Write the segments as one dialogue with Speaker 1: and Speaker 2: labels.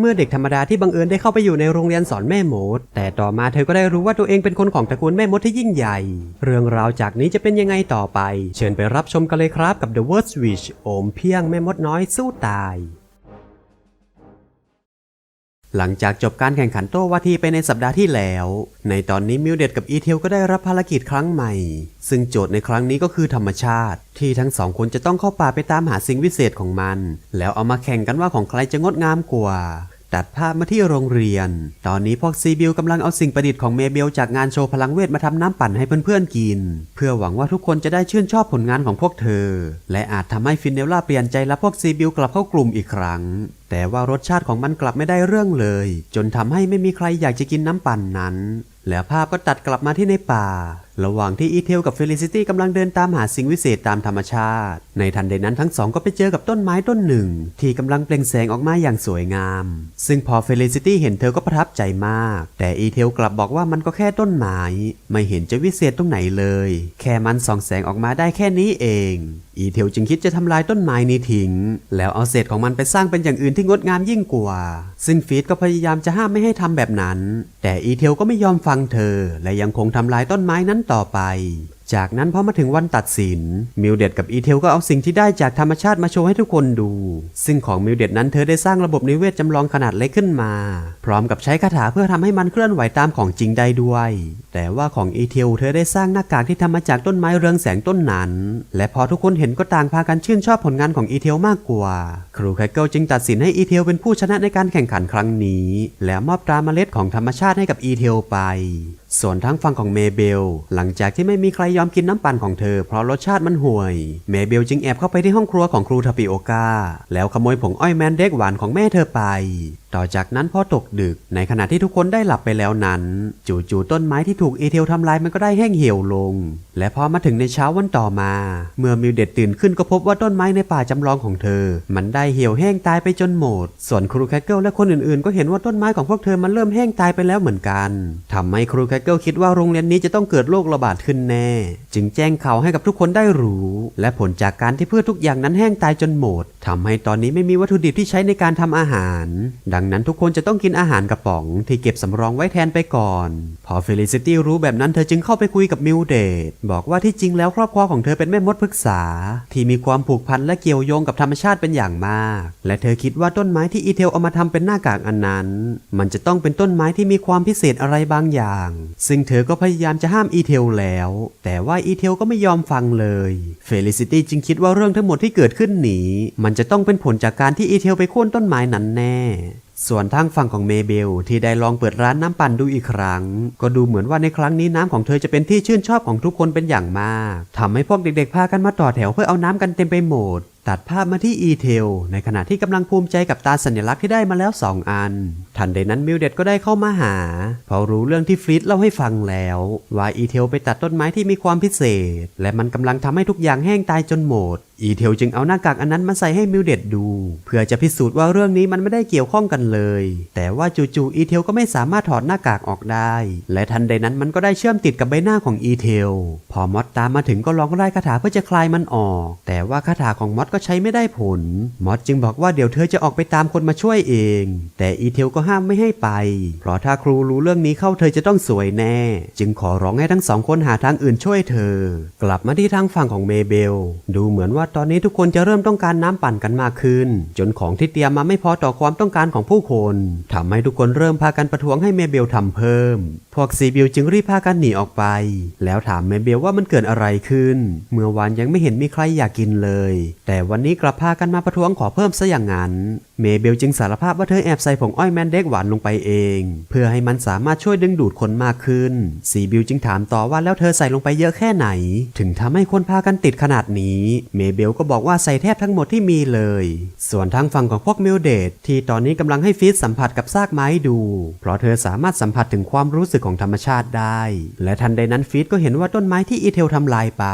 Speaker 1: เมื่อเด็กธรรมดาที่บังเอิญได้เข้าไปอยู่ในโรงเรียนสอนแม่มด แต่ต่อมาเธอก็ได้รู้ว่าตัวเองเป็นคนของตระกูลแม่มดที่ยิ่งใหญ่ เรื่องราวจากนี้จะเป็นยังไงต่อไป เชิญไปรับชมกันเลยครับกับ The Word Switch โอมเพียงแม่มดน้อยสู้ตาย หลังจากจบการแข่งขันโต้วาทีไปในสัปดาห์ที่แล้ว ในตอนนี้มิวเดดกับอีเทลก็ได้รับภารกิจครั้งใหม่ ซึ่งโจทย์ในครั้งนี้ก็คือธรรมชาติ ที่ทั้งสองคนจะต้องเข้าป่าไปตามหาสิ่งวิเศษของมัน แล้วเอามาแข่งกันว่าของใครจะงดงามกว่า ตัดภาพมาที่โรงเรียน ตอนนี้พวกซีบิลกำลังเอาสิ่งประดิษฐ์ของเมเบลจากงานโชว์พลังเวทมาทำน้ำปั่นให้เพื่อนๆกิน เพื่อหวังว่าทุกคนจะได้ชื่นชอบผลงานของพวกเธอ และอาจทำให้ฟินเนลล่าเปลี่ยนใจรับพวกซีบิลกลับเข้ากลุ่มอีกครั้ง แต่ว่ารสชาติของมันกลับไม่ได้เรื่องเลย จนทำให้ไม่มีใครอยากจะกินน้ำปั่นนั้น แล้วภาพก็ตัดกลับมาที่ในป่า ระหว่างที่อีเทลกับเฟลิซิตี้กำลังเดินตามหาสิ่งวิเศษตามธรรมชาติ ในทันใดนั้นทั้งสองก็ไปเจอกับต้นไม้ต้นหนึ่ง ที่กำลังเปล่งแสงออกมาอย่างสวยงาม ซึ่งพอเฟลิซิตี้เห็นเธอก็ประทับใจมาก แต่อีเทลกลับบอกว่ามันก็แค่ต้นไม้ ไม่เห็นจะวิเศษตรงไหนเลย แค่มันส่องแสงออกมาได้แค่นี้เอง อีเทลจึงคิดจะทำลายต้นไม้นี้ทิ้ง แล้วเอาเศษของมันไปสร้างเป็นอย่างอื่นที่งดงามยิ่งกว่า ซึ่งฟีดก็พยายามจะห้ามไม่ให้ทำแบบนั้น แต่อีเทลก็ไม่ยอมฟังเธอ และยังคงทำลายต้นไม้นั้นต่อไป จากนั้นพอมาถึงวันตัดสิน มิวเดดกับอีเทลก็เอาสิ่งที่ได้จากธรรมชาติมาโชว์ให้ทุกคนดู ซึ่งของมิวเดดนั้นเธอได้สร้างระบบนิเวศจำลองขนาดเล็กขึ้นมา พร้อมกับใช้คาถาเพื่อทำให้มันเคลื่อนไหวตามของจริงได้ด้วย แต่ว่าของอีเทลเธอได้สร้างหน้ากากที่ทำมาจากต้นไม้เรืองแสงต้นนั้น และพอทุกคนเห็นก็ต่างพากันชื่นชอบผลงานของอีเทลมากกว่า ครูแคเกิลจึงตัดสินให้อีเทลเป็นผู้ชนะในการแข่งขันครั้งนี้ แล้วมอบตราเมล็ดของธรรมชาติให้กับอีเทลไปส่วนทั้งฝั่งของเมเบล หลังจากที่ไม่มีใครยอมกินน้ำปั่นของเธอเพราะรสชาติมันห่วย เมเบลจึงแอบเข้าไปที่ห้องครัวของครูทาปิโอกาแล้วขโมยผงอ้อยแมนเด็กหวานของแม่เธอไปต่อจากนั้นพอตกดึก ในขณะที่ทุกคนได้หลับไปแล้วนั้น จู่ๆต้นไม้ที่ถูกเอเทลทำลายมันก็ได้แห้งเหี่ยวลง และพอมาถึงในเช้าวันต่อมา เมื่อมิวเดตตื่นขึ้นก็พบว่าต้นไม้ในป่าจำลองของเธอ มันได้เหี่ยวแห้งตายไปจนหมด ส่วนครูแคคเกิลและคนอื่นๆ ก็เห็นว่าต้นไม้ของพวกเธอมันเริ่มแห้งตายไปแล้วเหมือนกันทำให้ครูแคคเกิลคิดว่าโรงเรียนนี้จะต้องเกิดโรคระบาดขึ้นแน่ จึงแจ้งข่าวให้กับทุกคนได้รู้ และผลจากการที่พืชทุกอย่างนั้นแห้งตายจนหมด ทำให้ตอนนี้ไม่มีวัตถุดิบที่ใช้ในการทำอาหาร ดังนั้นทุกคนจะต้องกินอาหารกระป๋องที่เก็บสำรองไว้แทนไปก่อน พอเฟลิซิตี้รู้แบบนั้นเธอจึงเข้าไปคุยกับมิวเดดบอกว่าที่จริงแล้วครอบครัวของเธอเป็นแม่มดพฤกษา ที่มีความผูกพันและเกี่ยวโยงกับธรรมชาติเป็นอย่างมาก และเธอคิดว่าต้นไม้ที่อีเทลเอามาทำเป็นหน้ากากอันนั้น มันจะต้องเป็นต้นไม้ที่มีความพิเศษอะไรบางอย่าง ซึ่งเธอก็พยายามจะห้ามอีเทลแล้ว แต่ว่าอีเทลก็ไม่ยอมฟังเลย เฟลิซิตี้จึงคิดว่าเรื่องทั้งหมดที่เกิดขึ้นนี้มันจะต้องเป็นผลจากการที่อีเทลไปโค่นต้นไม้นั้นแน่ ส่วนทางฝั่งของเมเบลที่ได้ลองเปิดร้านน้ำปั่นดูอีกครั้ง ก็ดูเหมือนว่าในครั้งนี้น้ำของเธอจะเป็นที่ชื่นชอบของทุกคนเป็นอย่างมากทำให้พวกเด็กๆพากันมาต่อแถวเพื่อเอาน้ำกันเต็มไปหมด ตัดภาพมาที่อีเทลในขณะที่กำลังภูมิใจกับตาสัญลักษณ์ที่ได้มาแล้ว 2 อัน ทันใดนั้นมิวเดดก็ได้เข้ามาหาพอรู้เรื่องที่ฟรีดเล่าให้ฟังแล้ว ว่าอีเทลไปตัดต้นไม้ที่มีความพิเศษ และมันกำลังทำให้ทุกอย่างแห้งตายจนหมด อีเทลจึงเอาหน้ากากอันนั้นมาใส่ให้มิวเดดดู เพื่อจะพิสูจน์ว่าเรื่องนี้มันไม่ได้เกี่ยวข้องกันเลย แต่ว่าจู่ๆอีเทลก็ไม่สามารถถอดหน้ากากออกได้ และทันใดนั้นมันก็ได้เชื่อมติดกับใบหน้าของอีเทลพอมอดตามมาถึงก็ลองไล่คาถาเพื่อจะคลายมันออก แต่ว่าคาถาของมอดก็ใช้ไม่ได้ผล มอดจึงบอกว่าเดี๋ยวเธอจะออกไปตามคนมาช่วยเอง แต่อีเทลก็ห้ามไม่ให้ไป เพราะถ้าครูรู้เรื่องนี้เข้าเธอจะต้องสวยแน่ จึงขอร้องให้ทั้งสองคนหาทางอื่นช่วยเธอ กลับมาที่ทางฝั่งของเมเบล ดูเหมือนว่าตอนนี้ทุกคนจะเริ่มต้องการน้ำปั่นกันมากขึ้น จนของที่เตรียมมาไม่พอต่อความต้องการของผู้คนทำให้ทุกคนเริ่มพากันประท้วงให้เมเบลทำเพิ่ม พวกซีบิลจึงรีบพากันหนีออกไป แล้วถามเมเบลว่ามันเกิดอะไรขึ้น เมื่อวานยังไม่เห็นมีใครอยากกินเลย แต่วันนี้กลับพากันมาประท้วงขอเพิ่มซะอย่างนั้น เมเบลจึงสารภาพว่าเธอแอบใส่ผงอ้อยแมนเด็กหวานลงไปเอง เพื่อให้มันสามารถช่วยดึงดูดคนมากขึ้น ซีบิลจึงถามต่อว่าแล้วเธอใส่ลงไปเยอะแค่ไหน ถึงทำให้คนพากันติดขนาดนี้ เมเบลก็บอกว่าใส่แทบทั้งหมดที่มีเลย ส่วนทางฝั่งของพวกมิลเดดที่ตอนนี้กำลังให้ฟีสสัมผัสกับซากไม้ดู เพราะเธอสามารถสัมผัสถึงความรู้สึกของธรรมชาติได้ และทันใดนั้นฟีสก็เห็นว่าต้นไม้ที่อีเทลทำลายไป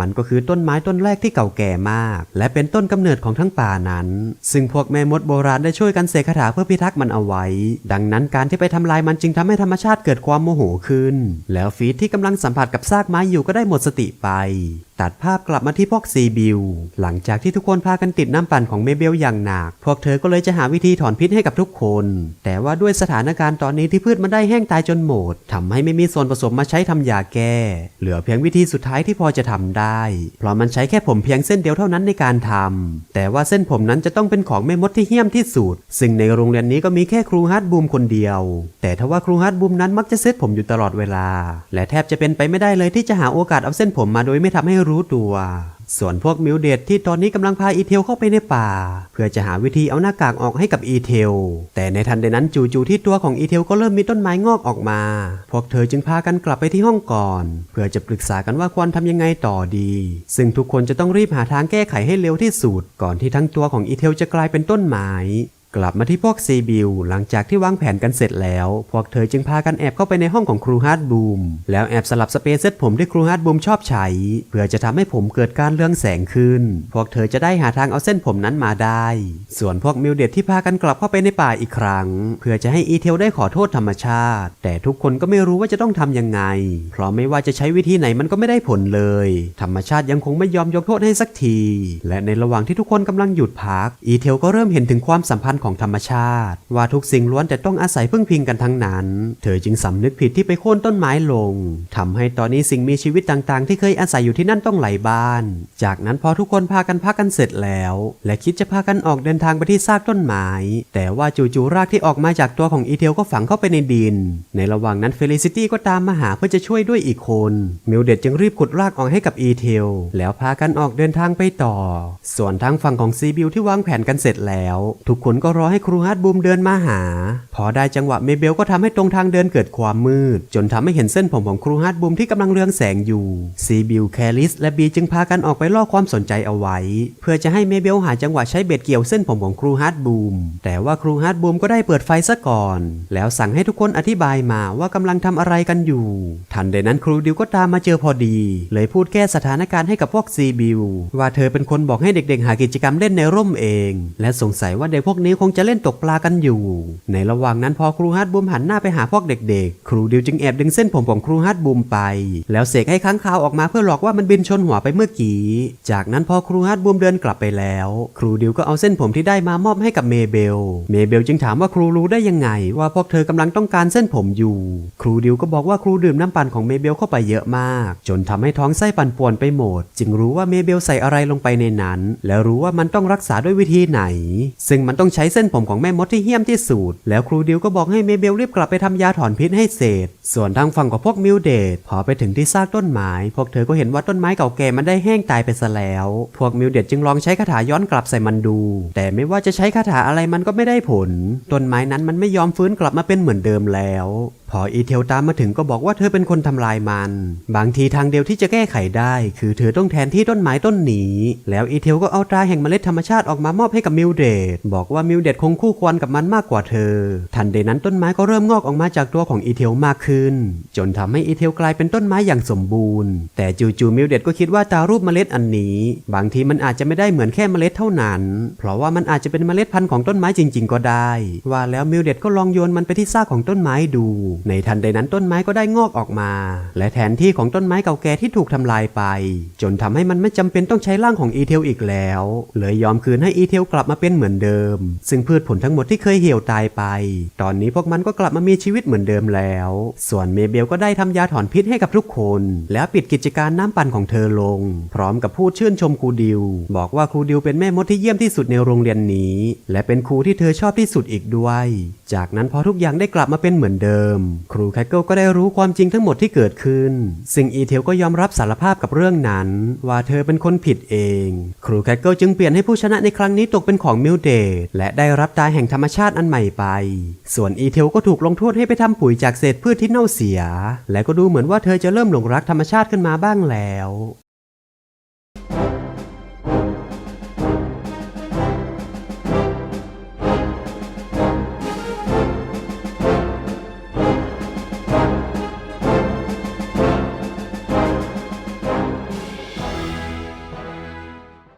Speaker 1: มันก็คือต้นไม้ต้นแรกที่เก่าแก่มาก และเป็นต้นกำเนิดของทั้งป่านั้น ซึ่งพวกแม่มดโบราณได้ช่วยกันเสกคาถาเพื่อพิทักษ์มันเอาไว้ ดังนั้นการที่ไปทำลายมันจึงทำให้ธรรมชาติเกิดความโมโหขึ้น แล้วฟีดที่กำลังสัมผัสกับซากไม้อยู่ก็ได้หมดสติไปตัดภาพกลับมาที่พวกซีบิลหลังจากที่ทุกคนพากันติดน้ำปั่นของเมเบลอย่างหนัก พวกเธอก็เลยจะหาวิธีถอนพิษให้กับทุกคน แต่ว่าด้วยสถานการณ์ตอนนี้ที่พืชมันได้แห้งตายจนหมดทำให้ไม่มีส่วนผสมมาใช้ทำยาแก้ เหลือเพียงวิธีสุดท้ายที่พอจะทำได้ เพราะมันใช้แค่ผมเพียงเส้นเดียวเท่านั้นในการทำแต่ว่าเส้นผมนั้นจะต้องเป็นของแม่มดที่เหี้ยมที่สุด ซึ่งในโรงเรียนนี้ก็มีแค่ครูฮาร์ดบูมคนเดียว แต่ทว่าครูฮาร์ดบูมนั้นมักจะเซตผมอยู่ตลอดเวลา และแทบจะเป็นไปไม่ได้เลยที่จะหาโอกาสเอาเส้นผมมาโดยไม่ทำให้รู้ตัว ส่วนพวกมิวเดดที่ตอนนี้กำลังพาอีเทลเข้าไปในป่า เพื่อจะหาวิธีเอาหน้ากากออกให้กับอีเทล แต่ในทันใดนั้นจู่ๆที่ตัวของอีเทลก็เริ่มมีต้นไม้งอกออกมา พวกเธอจึงพากันกลับไปที่ห้องก่อน เพื่อจะปรึกษากันว่าควรทำยังไงต่อดี ซึ่งทุกคนจะต้องรีบหาทางแก้ไขให้เร็วที่สุด ก่อนที่ทั้งตัวของอีเทลจะกลายเป็นต้นไม้ กลับมาที่พวกซีบิลหลังจากที่วางแผนกันเสร็จแล้ว พวกเธอจึงพากันแอบเข้าไปในห้องของครูฮาร์ดบูม แล้วแอบสลับสเปรย์เซตผมที่ครูฮาร์ดบูมชอบใช้ เพื่อจะทำให้ผมเกิดการเรืองแสงขึ้น พวกเธอจะได้หาทางเอาเส้นผมนั้นมาได้ ส่วนพวกมิวเดดที่พากันกลับเข้าไปในป่าอีกครั้ง เพื่อจะให้อีเทลได้ขอโทษธรรมชาติ แต่ทุกคนก็ไม่รู้ว่าจะต้องทำยังไง เพราะไม่ว่าจะใช้วิธีไหนมันก็ไม่ได้ผลเลย ธรรมชาติยังคงไม่ยอมยกโทษให้สักที และในระหว่างที่ทุกคนกำลังหยุดพัก อีเทลก็เริ่มเห็นถึงความสัมพันธ์ของธรรมชาติ ว่าทุกสิ่งล้วนแต่ต้องอาศัยพึ่งพิงกันทั้งนั้น เธอจึงสำนึกผิดที่ไปโค่นต้นไม้ลงทำให้ตอนนี้สิ่งมีชีวิตต่างๆ ที่เคยอาศัยอยู่ที่นั่นต้องไหลบ้าน จากนั้นพอทุกคนพากันพักกันเสร็จแล้ว และคิดจะพากันออกเดินทางไปที่ซากต้นไม้ แต่ว่าจู่ๆรากที่ออกมาจากตัวของอีเทลก็ฝังเข้าไปในดิน ในระหว่างนั้นเฟลิซิตี้ก็ตามมาหาเพื่อจะช่วยด้วยอีกคนมิลเดดจึงรีบขุดรากออกให้กับอีเทลแล้วพากันออกเดินทางไปต่อ ส่วนทางฝั่งของซีบิลที่วางแผนกันเสร็จแล้ว ทุกคนก็รอให้ครูฮาร์ดบูมเดินมาหา พอได้จังหวะเมเบลก็ทำให้ตรงทางเดินเกิดความมืด จนทำให้เห็นเส้นผมของครูฮาร์ดบูมที่กำลังเรืองแสงอยู่ซีบิลแคลิสและบีจึงพากันออกไปล่อความสนใจเอาไว้ เพื่อจะให้เมเบลหาจังหวะใช้เบ็ดเกี่ยวเส้นผมของครูฮาร์ดบูมแต่ว่าครูฮาร์ดบูมก็ได้เปิดไฟซะก่อน แล้วสั่งให้ทุกคนอธิบายมาว่ากำลังทำอะไรกันอยู่ ทันใดนั้นครูดิวก็ตามมาเจอพอดี เลยพูดแก้สถานการณ์ให้กับพวกซีบิลว่าเธอเป็นคนบอกให้เด็กๆ หากิจกรรมเล่นในร่มเอง และสงสัยว่าเด็กพวกนี้คงจะเล่นตกปลากันอยู่ ในระหว่างนั้นพอครูฮาร์ดบูมหันหน้าไปหาพวกเด็กๆ ครูดิวจึงแอบดึงเส้นผมของครูฮาร์ดบูมไป แล้วเสกให้ค้างคาวออกมาเพื่อหลอกว่ามันบินชนหัวไปเมื่อกี้ จากนั้นพอครูฮาร์ดบูมเดินกลับไปแล้ว ครูดิวก็เอาเส้นผมที่ได้มามอบให้กับเมเบล เมเบลจึงถามว่าครูรู้ได้ยังไง ว่าพวกเธอกำลังต้องการเส้นผมอยู่ ครูดิวก็บอกว่าครูดื่มน้ำปั่นของเมเบลเข้าไปเยอะมาก จนทำให้ท้องไส้ปั่นป่วนไปหมด จึงรู้ว่าเมเบลใส่อะไรลงไปในนั้น แล้วรู้ว่ามันต้องรักษาด้วยวิธีไหน ซึ่งมันต้องใช้ช้เส้นผมของแม่มดที่เหี้ยมที่สุดแล้วครูดิวก็บอกให้เมเบลรีบกลับไปทำยาถอนพิษให้เสร็จ ส่วนทางฝั่งของพวกมิวเดตพอไปถึงที่ซากต้นไม้พวกเธอก็เห็นว่าต้นไม้เก่าแก่มันได้แห้งตายไปซะแล้ว พวกมิวเดตจึงลองใช้คาถาย้อนกลับใส่มันดู แต่ไม่ว่าจะใช้คาถาอะไรมันก็ไม่ได้ผล ต้นไม้นั้นมันไม่ยอมฟื้นกลับมาเป็นเหมือนเดิมแล้ว ออีเทลตามมาถึงก็บอกว่าเธอเป็นคนทำลายมัน บางทีทางเดียวที่จะแก้ไขได้ คือเธอต้องแทนที่ต้นไม้ต้นนี้แล้วอีเทลก็เอาตราแห่งเมล็ดธรรมชาติออกมามอบให้กับมิวเดดบอกว่ามิวเดดคงคู่ควรกับมันมากกว่าเธอ ทันใดนั้นต้นไม้ก็เริ่มงอกออกมาจากตัวของอีเทลมากขึ้น จนทำให้อีเทลกลายเป็นต้นไม้อย่างสมบูรณ์ แต่จู่ๆมิวเดดก็คิดว่าตารูปเมล็ดอันนี้ บางทีมันอาจจะไม่ได้เหมือนแค่เมล็ดเท่านั้น เพราะว่ามันอาจจะเป็นเมล็ดพันธุ์ของต้นไม้จริง ๆ ก็ได้ ว่าแล้วมิวเดดก็ลองโยนมันไปที่ซากของต้นไม้ดูในทันใดนั้นต้นไม้ก็ได้งอกออกมา และแทนที่ของต้นไม้เก่าแก่ที่ถูกทำลายไป จนทำให้มันไม่จำเป็นต้องใช้ร่างของอีเทลอีกแล้ว เลยยอมคืนให้อีเทลกลับมาเป็นเหมือนเดิม ซึ่งพืชผลทั้งหมดที่เคยเหี่ยวตายไป ตอนนี้พวกมันก็กลับมามีชีวิตเหมือนเดิมแล้ว ส่วนเมเบลก็ได้ทำยาถอนพิษให้กับทุกคน แล้วปิดกิจการน้ำปั่นของเธอลง พร้อมกับพูดชื่นชมครูดิว บอกว่าครูดิวเป็นแม่มดที่เยี่ยมที่สุดในโรงเรียนนี้ และเป็นครูที่เธอชอบที่สุดอีกด้วย จากนั้นพอทุกอย่างได้กลับมาเป็นเหมือนเดิมครูแคคเกิลก็ได้รู้ความจริงทั้งหมดที่เกิดขึ้น ซึ่งอีเทลก็ยอมรับสารภาพกับเรื่องนั้น ว่าเธอเป็นคนผิดเอง ครูแคคเกิลจึงเปลี่ยนให้ผู้ชนะในครั้งนี้ตกเป็นของมิลเดตและได้รับตาแห่งธรรมชาติอันใหม่ไป ส่วนอีเทลก็ถูกลงโทษให้ไปทำปุ๋ยจากเศษพืชที่เน่าเสีย และก็ดูเหมือนว่าเธอจะเริ่มหลงรักธรรมชาติขึ้นมาบ้างแล้ว